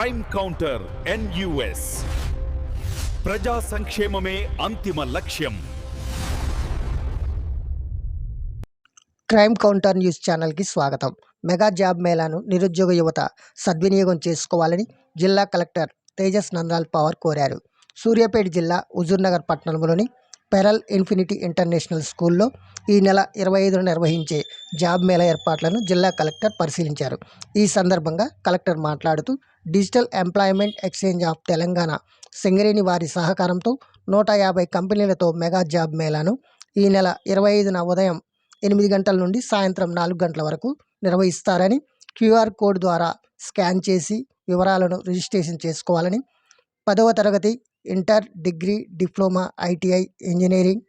Crime counter NUS ప్రజా సంక్షేమమే అంతిమ లక్ష్యం. క్రైమ్ కౌంటర్ న్యూస్ ఛానల్కి స్వాగతం. మెగా జాబ్ మేళాను నిరుద్యోగ యువత సద్వినియోగం చేసుకోవాలని జిల్లా కలెక్టర్ తేజస్ నందాల్ పవర్ కోరారు. సూర్యాపేట జిల్లా హుజూర్నగర్ పట్టణంలోని పెరల్ ఇన్ఫినిటీ ఇంటర్నేషనల్ స్కూల్లో ఈ నెల ఇరవై ఐదున నిర్వహించే జాబ్ మేళా ఏర్పాట్లను జిల్లా కలెక్టర్ పరిశీలించారు. ఈ సందర్భంగా కలెక్టర్ మాట్లాడుతూ digital employment exchange of Telangana Singareni వారి సహకారంతో నూట యాభై కంపెనీలతో మెగా జాబ్ మేళాను ఈ నెల ఇరవై ఐదున ఉదయం ఎనిమిది గంటల నుండి సాయంత్రం నాలుగు గంటల వరకు నిర్వహిస్తారని క్యూఆర్ కోడ్ ద్వారా స్కాన్ చేసి వివరాలను రిజిస్ట్రేషన్ చేసుకోవాలని పదవ తరగతి inter degree diploma ITI engineering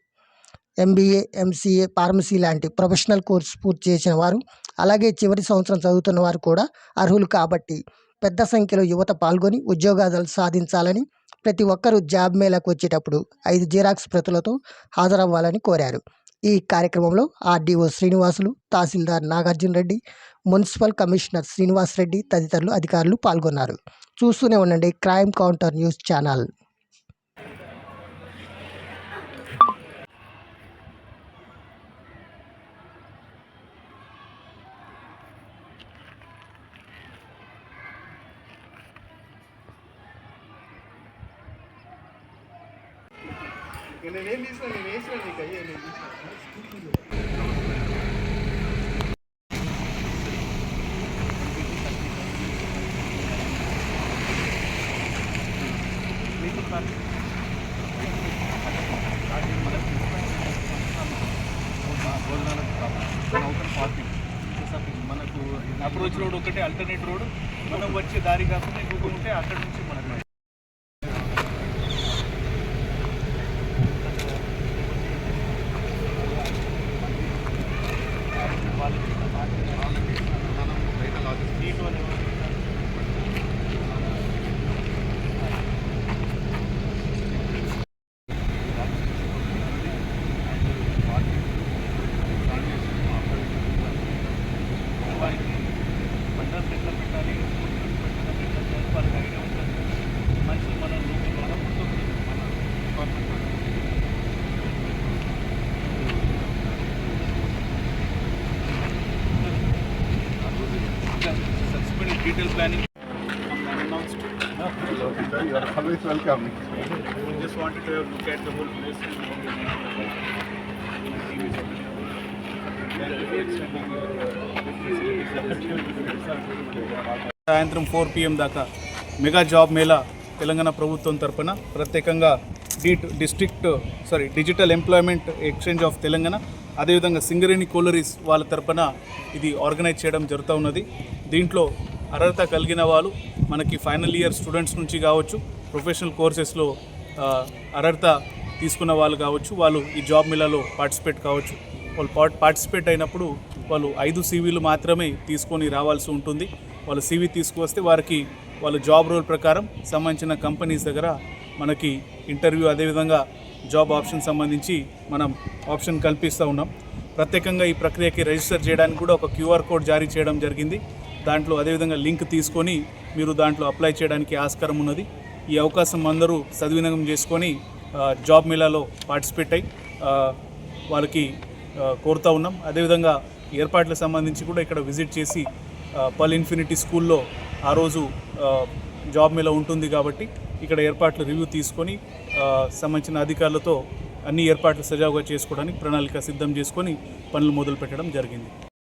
MBA MCA pharmacy లాంటి ప్రొఫెషనల్ కోర్స్ పూర్తి చేసిన వారు అలాగే చివరి సంవత్సరం చదువుతున్న వారు కూడా అర్హులు కాబట్టి పెద్ద సంఖ్యలో యువత పాల్గొని ఉద్యోగాలు సాధించాలని ప్రతి ఒక్కరూ జాబ్ మేళాకు వచ్చేటప్పుడు ఐదు జిరాక్స్ ప్రతులతో హాజరవ్వాలని కోరారు. ఈ కార్యక్రమంలో ఆర్డీఓ శ్రీనివాసులు తహసీల్దార్ నాగార్జున రెడ్డి మున్సిపల్ కమిషనర్ శ్రీనివాస్ రెడ్డి తదితరులు అధికారులు పాల్గొన్నారు. చూస్తూనే ఉండండి క్రైమ్ కౌంటర్ న్యూస్ ఛానల్. నేనేం తీసిన నేను వేసిన నీకు అయ్యే నేను మనకు అప్రోచ్ రోడ్ ఒకటే అల్టర్నేట్ రోడ్. మనం వచ్చే దారి కాకుండా ఇంకొక ఉంటే అక్కడ నుంచి మనకు మనిషి మన లోపల ఉంటుంది మన department Suspended detail planning. Unannounced. You are always welcome. We just wanted to look at the whole place. సాయంత్రం ఫోర్ పిఎం దాకా మెగా జాబ్ మేళా తెలంగాణ ప్రభుత్వం తరపున ప్రత్యేకంగా డీట్ district sorry digital employment exchange of Telangana అదేవిధంగా సింగరేణి కోలరీస్ వాళ్ళ తరపున ఇది ఆర్గనైజ్ చేయడం జరుగుతూ ఉన్నది దీంట్లో అర్హత కలిగిన వాళ్ళు మనకి ఫైనల్ ఇయర్ స్టూడెంట్స్ నుంచి కావచ్చు ప్రొఫెషనల్ కోర్సెస్లో అర్హత తీసుకున్న వాళ్ళు కావచ్చు వాళ్ళు ఈ జాబ్ మిల్లలో పార్టిసిపేట్ కావచ్చు. వాళ్ళు పార్ట్ పార్టిసిపేట్ అయినప్పుడు వాళ్ళు ఐదు సీవీలు మాత్రమే తీసుకొని రావాల్సి ఉంటుంది. వాళ్ళు సీవీ తీసుకువస్తే వారికి వాళ్ళ జాబ్ రోల్ ప్రకారం సంబంధించిన కంపెనీస్ దగ్గర మనకి ఇంటర్వ్యూ అదేవిధంగా జాబ్ ఆప్షన్ సంబంధించి మనం ఆప్షన్ కల్పిస్తూ ఉన్నాం. ప్రత్యేకంగా ఈ ప్రక్రియకి రిజిస్టర్ చేయడానికి కూడా ఒక క్యూఆర్ కోడ్ జారీ చేయడం జరిగింది. దాంట్లో అదేవిధంగా లింక్ తీసుకొని మీరు దాంట్లో అప్లై చేయడానికి ఆస్కారం ఉన్నది. ఈ అవకాశం అందరూ సద్వినియోగం చేసుకొని జాబ్ మేళాలో పార్టిసిపేట్ అయ్యి వాళ్ళకి కోరుతా ఉన్నాం. అదేవిధంగా ఏర్పాట్లకు సంబంధించి కూడా ఇక్కడ విజిట్ చేసి పల్ ఇన్ఫినిటీ స్కూల్లో ఆ రోజు జాబ్ మేళ ఉంటుంది కాబట్టి ఇక్కడ ఏర్పాట్లు రివ్యూ తీసుకొని సంబంధించిన అధికారులతో అన్ని ఏర్పాట్లు సజావుగా చేసుకోవడానికి ప్రణాళిక సిద్ధం చేసుకొని పనులు మొదలు పెట్టడం జరిగింది.